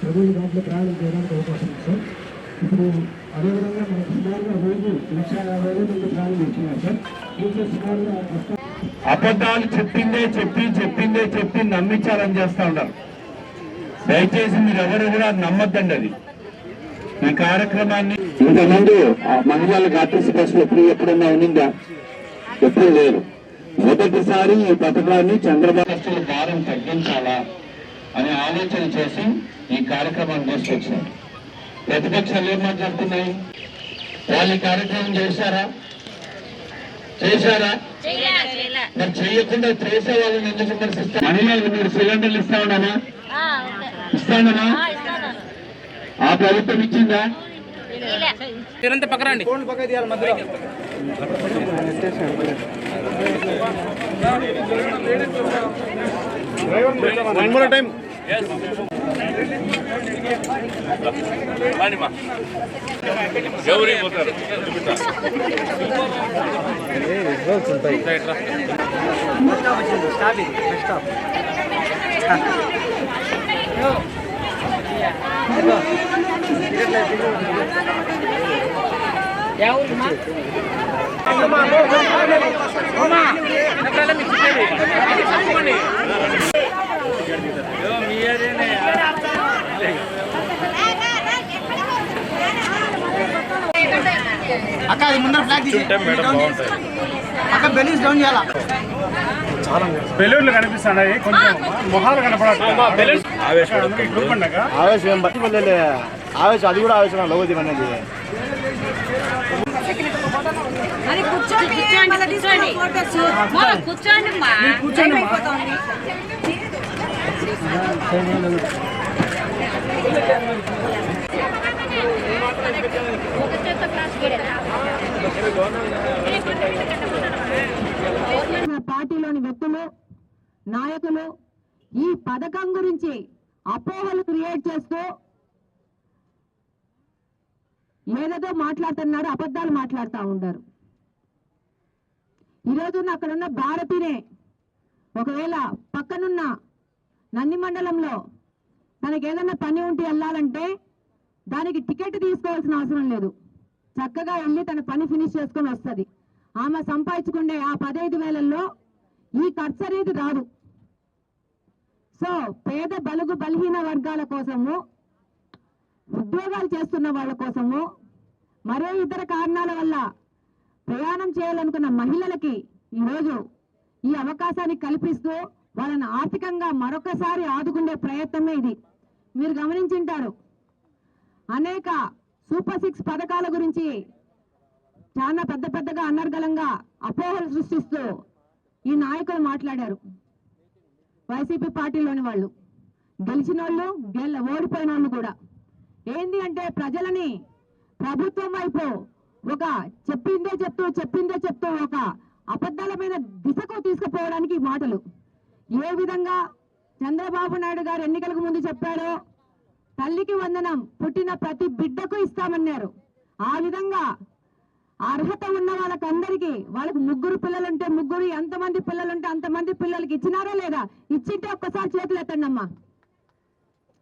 ప్రభుత్వ దాంట్లో ప్రయాణం చేయడానికి అవకాశం ఉంది సార్. ఇప్పుడు అదేవిధంగా మనకు సుమారుగా రోజు లక్ష యాభై వేల మంది ప్రయాణం సార్. దీంట్లో సుమారుగా అబద్ధాలు చెప్పిందే చెప్పి చెప్పిందే చెప్పి నమ్మించాలని చేస్తా ఉన్నారు. దయచేసి మీరు ఎవరు కూడా నమ్మద్దండి అది. ఈ కార్యక్రమాన్ని ఇంతకుముందు ఆ మహిళలకు ఆర్టీసీ బస్సులు ఎప్పుడు ఎప్పుడన్నా ఉన్నిందా? ఎప్పుడు లేరు. మొదటిసారి ఈ పథకాన్ని చంద్రబాబు భారం తగ్గించాలా అనే ఆలోచన చేసి ఈ కార్యక్రమాన్ని తీసుకొచ్చారు. ప్రతిపక్షాలు ఏం మాట్లాడుతున్నాయి వాళ్ళు ఈ కార్యక్రమం చేశారా? చేశారా? మరి చేయకుండా చేసే వాళ్ళని ఎందుకు విమర్శిస్తారు మహిళలకు మీరు సిలిండర్లు ఇస్తా ఉన్నామా ఆ ప్రభుత్వం ఇచ్చిందా? తిరంత పక్కరండి వన్ మోర్ టైం గౌరీ అక్క అది ముందర ఫ్లాగ్ అక్క బెలూన్స్ డౌన్ చేయాలా బెలూన్లు కనిపిస్తున్నాయి. కొంచెం మొహాలు ఆవేశం వెళ్ళలే ఆవేశం అది కూడా ఆవేశం లవ్ అనేది అది కూర్చోండి కూర్చోండి పార్టీలోని వ్యక్తులు నాయకులు ఈ పథకం గురించి అపోహలు క్రియేట్ చేస్తూ ఏదేదో మాట్లాడుతున్నారు అబద్ధాలు మాట్లాడుతూ ఉంటారు ఈరోజు అక్కడున్న భారతినే ఒకవేళ పక్కనున్న నంది మండలంలో తనకి ఏదైనా పని ఉంటే వెళ్ళాలంటే దానికి టికెట్ తీసుకోవాల్సిన అవసరం లేదు. చక్కగా వెళ్ళి తన పని ఫినిష్ చేసుకొని వస్తుంది. ఆమె సంపాదించుకునే ఆ పదహైదు వేలల్లో ఈ ఖర్చు అనేది రాదు. సో పేద బలుగు బలహీన వర్గాల కోసము ఉద్యోగాలు చేస్తున్న వాళ్ళ కోసము మరే ఇతర కారణాల వల్ల ప్రయాణం చేయాలనుకున్న మహిళలకి ఈరోజు ఈ అవకాశాన్ని కల్పిస్తూ వాళ్ళని ఆర్థికంగా మరొకసారి ఆదుకునే ప్రయత్నమే ఇది. మీరు గమనించింటారు అనేక సూపర్ సిక్స్ పథకాల గురించి చాలా పెద్ద పెద్దగా అనర్గళంగా అపోహలు సృష్టిస్తూ ఈ నాయకులు మాట్లాడారు. వైసీపీ పార్టీలోని వాళ్ళు గెలిచిన వాళ్ళు గెల ఓడిపోయిన వాళ్ళు కూడా. ఏంది అంటే ప్రజలని ప్రభుత్వం వైపు ఒక చెప్పిందే చెప్తూ చెప్పిందే చెప్తూ ఒక అబద్ధాలమైన దిశకు తీసుకుపోవడానికి మాటలు. ఏ విధంగా చంద్రబాబు నాయుడు గారు ఎన్నికలకు ముందు చెప్పారో తల్లికి వందనం పుట్టిన ప్రతి బిడ్డకు ఇస్తామన్నారు. ఆ విధంగా అర్హత ఉన్న వాళ్ళకందరికీ వాళ్ళకి ముగ్గురు పిల్లలుంటే ముగ్గురు ఎంతమంది పిల్లలుంటే అంతమంది పిల్లలకి ఇచ్చినారా లేదా? ఇచ్చింటే ఒక్కసారి చేతులు ఎత్తండి అమ్మా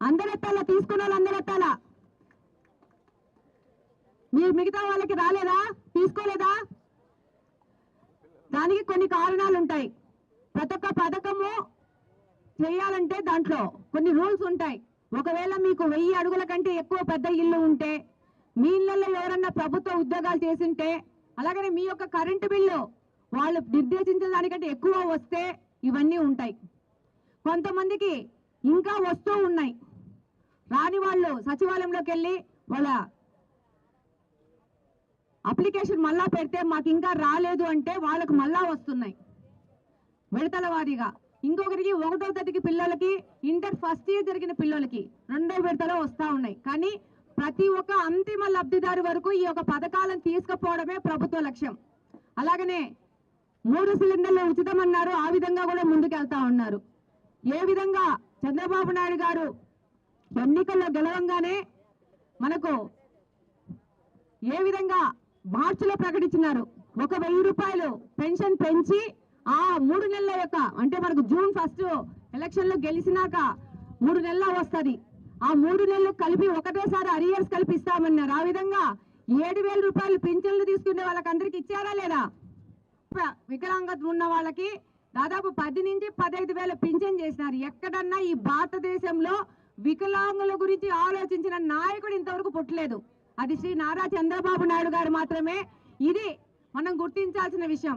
అందరు తీసుకున్న వాళ్ళు అందరెత్తాలా మీరు మిగతా వాళ్ళకి రాలేదా? తీసుకోలేదా? దానికి కొన్ని కారణాలు ఉంటాయి ప్రతి ఒక్క పథకము చేయాలంటే దాంట్లో కొన్ని రూల్స్ ఉంటాయి. ఒకవేళ మీకు వెయ్యి అడుగుల కంటే ఎక్కువ పెద్ద ఇల్లు ఉంటే మీ ఇళ్ళలో ఎవరన్నా ప్రభుత్వ ఉద్యోగాలు చేసింటే అలాగనే మీ యొక్క కరెంటు బిల్లు వాళ్ళు నిర్దేశించిన దానికంటే ఎక్కువ వస్తే ఇవన్నీ ఉంటాయి. కొంతమందికి ఇంకా వస్తూ ఉన్నాయి. రాని వాళ్ళు సచివాలయంలోకి వెళ్ళి వాళ్ళ అప్లికేషన్ మళ్ళా పెడితే మాకు ఇంకా రాలేదు అంటే వాళ్ళకు మళ్ళా వస్తున్నాయి. విడతల వారీగా ఇంకొకరికి ఒకటో తరగతి పిల్లలకి ఇంటర్ ఫస్ట్ ఇయర్ జరిగిన పిల్లలకి రెండో విడతలో వస్తూ ఉన్నాయి. కానీ ప్రతి ఒక్క అంతిమ లబ్ధిదారు వరకు ఈ యొక్క పథకాలను తీసుకుపోవడమే ప్రభుత్వ లక్ష్యం. అలాగనే మూడు సిలిండర్లు ఉచితమన్నారు ఆ విధంగా కూడా ముందుకెళ్తా ఉన్నారు. ఏ విధంగా చంద్రబాబు నాయుడు గారు ఎన్నికల్లో గెలవంగానే మనకు ఏ విధంగా మార్చిలో ప్రకటించినారు. ఒక వెయ్యి రూపాయలు పెన్షన్ పెంచి ఆ మూడు నెలల యొక్క అంటే మనకు జూన్ ఫస్ట్ ఎలక్షన్లో గెలిచినాక మూడు నెలల వస్తుంది. ఆ మూడు నెలలు కలిపి ఒకటేసారి అరియర్స్ కలిపి ఇస్తామన్నారు ఆ విధంగా ఏడు వేల రూపాయలు పింఛన్లు తీసుకునే వాళ్ళకందరికి ఇచ్చారా లేదా? వికలాంగత ఉన్న వాళ్ళకి దాదాపు పది నుంచి పదహైదు వేల పింఛన్ చేసినారు. ఎక్కడన్నా ఈ భారతదేశంలో వికలాంగుల గురించి ఆలోచించిన నాయకుడు ఇంతవరకు పుట్టలేదు. అది శ్రీ నారా చంద్రబాబు నాయుడు గారు మాత్రమే. ఇది మనం గుర్తించాల్సిన విషయం.